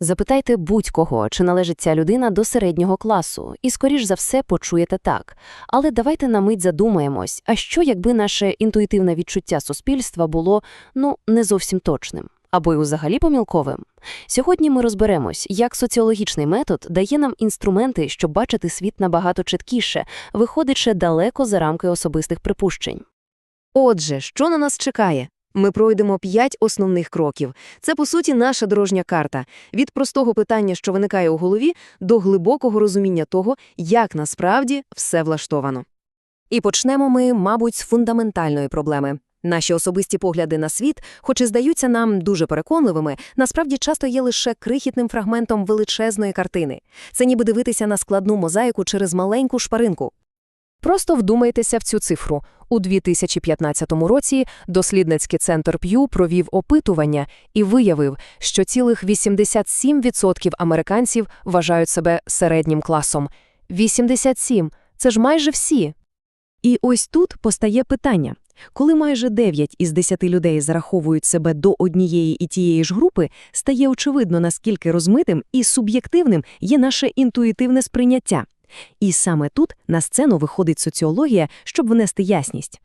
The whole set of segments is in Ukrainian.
Запитайте будь-кого, чи належить ця людина до середнього класу, і, скоріш за все, почуєте так. Але давайте на мить задумаємось, а що, якби наше інтуїтивне відчуття суспільства було, ну, не зовсім точним, або й взагалі помілковим? Сьогодні ми розберемось, як соціологічний метод дає нам інструменти, щоб бачити світ набагато чіткіше, виходячи далеко за рамки особистих припущень. Отже, що на нас чекає? Ми пройдемо п'ять основних кроків. Це, по суті, наша дорожня карта. Від простого питання, що виникає у голові, до глибокого розуміння того, як насправді все влаштовано. І почнемо ми, мабуть, з фундаментальної проблеми. Наші особисті погляди на світ, хоч і здаються нам дуже переконливими, насправді часто є лише крихітним фрагментом величезної картини. Це ніби дивитися на складну мозаїку через маленьку шпаринку. Просто вдумайтеся в цю цифру. У 2015 році дослідницький центр П'ю провів опитування і виявив, що цілих 87% американців вважають себе середнім класом. 87 – це ж майже всі. І ось тут постає питання. Коли майже 9 із 10 людей зараховують себе до однієї і тієї ж групи, стає очевидно, наскільки розмитим і суб'єктивним є наше інтуїтивне сприйняття. І саме тут на сцену виходить соціологія, щоб внести ясність.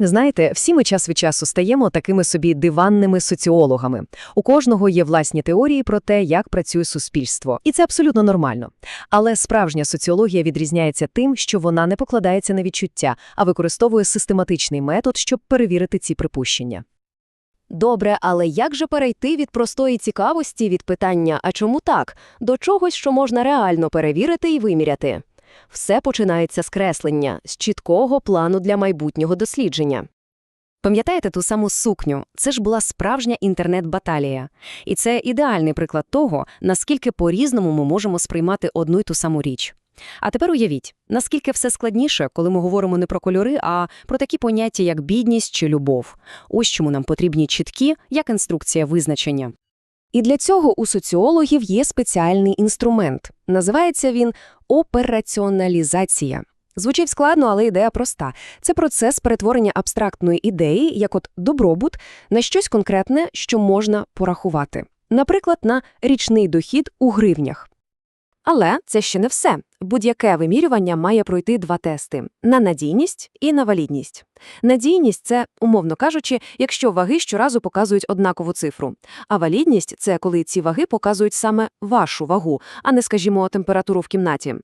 Знаєте, всі ми час від часу стаємо такими собі диванними соціологами. У кожного є власні теорії про те, як працює суспільство, і це абсолютно нормально. Але справжня соціологія відрізняється тим, що вона не покладається на відчуття, а використовує систематичний метод, щоб перевірити ці припущення. Добре, але як же перейти від простої цікавості від питання «а чому так?» до чогось, що можна реально перевірити і виміряти? Все починається з креслення, з чіткого плану для майбутнього дослідження. Пам'ятаєте ту саму сукню? Це ж була справжня інтернет-баталія. І це ідеальний приклад того, наскільки по-різному ми можемо сприймати одну й ту саму річ. А тепер уявіть, наскільки все складніше, коли ми говоримо не про кольори, а про такі поняття, як бідність чи любов. Ось чому нам потрібні чіткі, як інструкція визначення. І для цього у соціологів є спеціальний інструмент. Називається він операціоналізація. Звучить складно, але ідея проста. Це процес перетворення абстрактної ідеї, як от добробут, на щось конкретне, що можна порахувати. Наприклад, на річний дохід у гривнях. Але це ще не все. Будь-яке вимірювання має пройти два тести – на надійність і на валідність. Надійність – це, умовно кажучи, якщо ваги щоразу показують однакову цифру. А валідність – це коли ці ваги показують саме вашу вагу, а не, скажімо, температуру в кімнаті.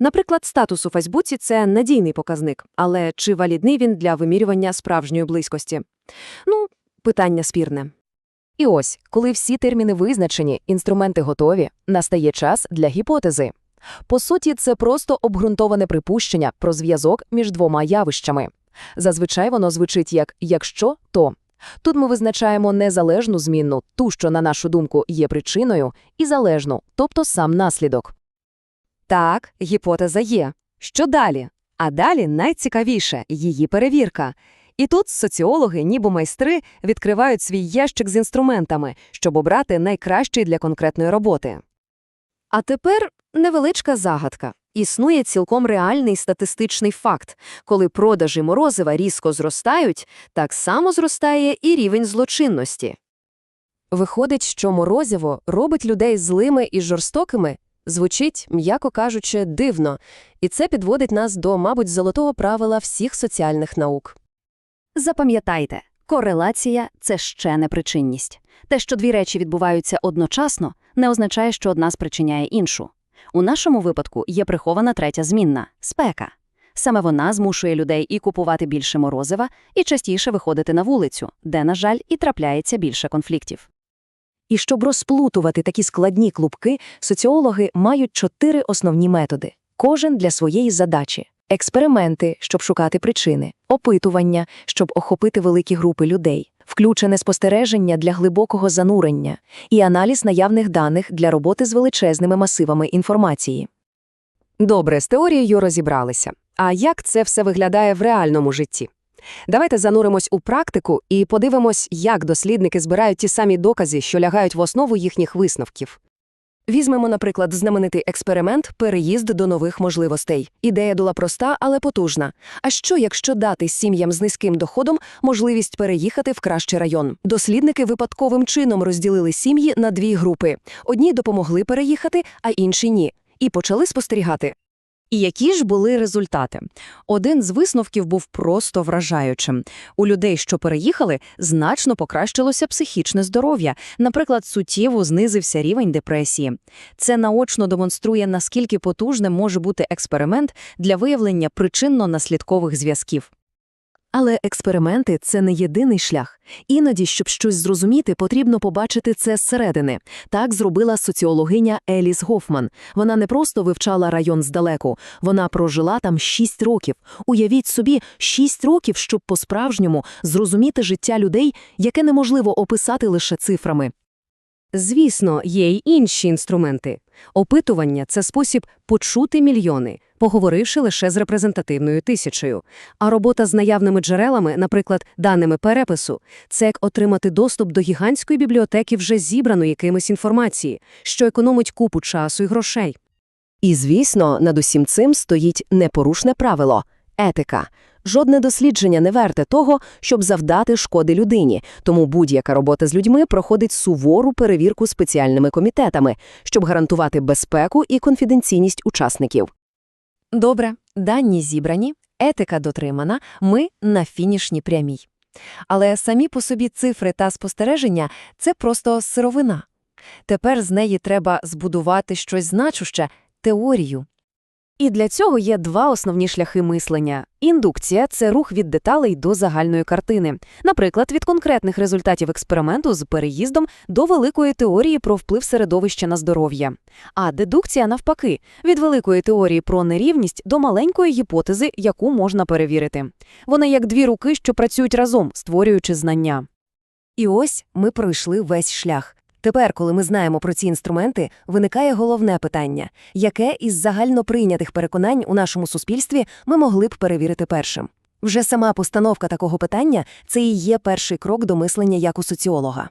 Наприклад, статус у Фейсбуці – це надійний показник, але чи валідний він для вимірювання справжньої близькості? Ну, питання спірне. І ось, коли всі терміни визначені, інструменти готові, настає час для гіпотези. По суті, це просто обґрунтоване припущення про зв'язок між двома явищами. Зазвичай воно звучить як «якщо, то». Тут ми визначаємо незалежну змінну, ту, що, на нашу думку, є причиною, і залежну, тобто сам наслідок. Так, гіпотеза є. Що далі? А далі найцікавіше – її перевірка. І тут соціологи, ніби майстри, відкривають свій ящик з інструментами, щоб обрати найкращий для конкретної роботи. А тепер невеличка загадка. Існує цілком реальний статистичний факт. Коли продажі морозива різко зростають, так само зростає і рівень злочинності. Виходить, що морозиво робить людей злими і жорстокими? Звучить, м'яко кажучи, дивно. І це підводить нас до, мабуть, золотого правила всіх соціальних наук. Запам'ятайте, корелація – це ще не причинність. Те, що дві речі відбуваються одночасно, не означає, що одна спричиняє іншу. У нашому випадку є прихована третя змінна – спека. Саме вона змушує людей і купувати більше морозива, і частіше виходити на вулицю, де, на жаль, і трапляється більше конфліктів. І щоб розплутувати такі складні клубки, соціологи мають чотири основні методи, кожен для своєї задачі. Експерименти, щоб шукати причини, опитування, щоб охопити великі групи людей, включене спостереження для глибокого занурення і аналіз наявних даних для роботи з величезними масивами інформації. Добре, з теорією розібралися. А як це все виглядає в реальному житті? Давайте зануримось у практику і подивимось, як дослідники збирають ті самі докази, що лягають в основу їхніх висновків. Візьмемо, наприклад, знаменитий експеримент «Переїзд до нових можливостей». Ідея була проста, але потужна. А що, якщо дати сім'ям з низьким доходом можливість переїхати в кращий район? Дослідники випадковим чином розділили сім'ї на дві групи. Одні допомогли переїхати, а інші – ні. І почали спостерігати. І які ж були результати? Один з висновків був просто вражаючим. У людей, що переїхали, значно покращилося психічне здоров'я. Наприклад, суттєво знизився рівень депресії. Це наочно демонструє, наскільки потужним може бути експеримент для виявлення причинно-наслідкових зв'язків. Але експерименти – це не єдиний шлях. Іноді, щоб щось зрозуміти, потрібно побачити це зсередини. Так зробила соціологиня Еліс Гофман. Вона не просто вивчала район здалеку, вона прожила там 6 років. Уявіть собі, 6 років, щоб по-справжньому зрозуміти життя людей, яке неможливо описати лише цифрами. Звісно, є й інші інструменти. Опитування – це спосіб почути мільйони, поговоривши лише з репрезентативною тисячею. А робота з наявними джерелами, наприклад, даними перепису, це як отримати доступ до гігантської бібліотеки вже зібраної якимось інформації, що економить купу часу і грошей. І, звісно, над усім цим стоїть непорушне правило – етика. Жодне дослідження не верте того, щоб завдати шкоди людині, тому будь-яка робота з людьми проходить сувору перевірку спеціальними комітетами, щоб гарантувати безпеку і конфіденційність учасників. Добре, дані зібрані, етика дотримана, ми на фінішній прямій. Але самі по собі цифри та спостереження – це просто сировина. Тепер з неї треба збудувати щось значуще – теорію. І для цього є два основні шляхи мислення. Індукція – це рух від деталей до загальної картини. Наприклад, від конкретних результатів експерименту з переїздом до великої теорії про вплив середовища на здоров'я. А дедукція, навпаки, від великої теорії про нерівність до маленької гіпотези, яку можна перевірити. Вони як дві руки, що працюють разом, створюючи знання. І ось ми пройшли весь шлях. Тепер, коли ми знаємо про ці інструменти, виникає головне питання – яке із загальноприйнятих переконань у нашому суспільстві ми могли б перевірити першим? Вже сама постановка такого питання – це і є перший крок до мислення як у соціолога.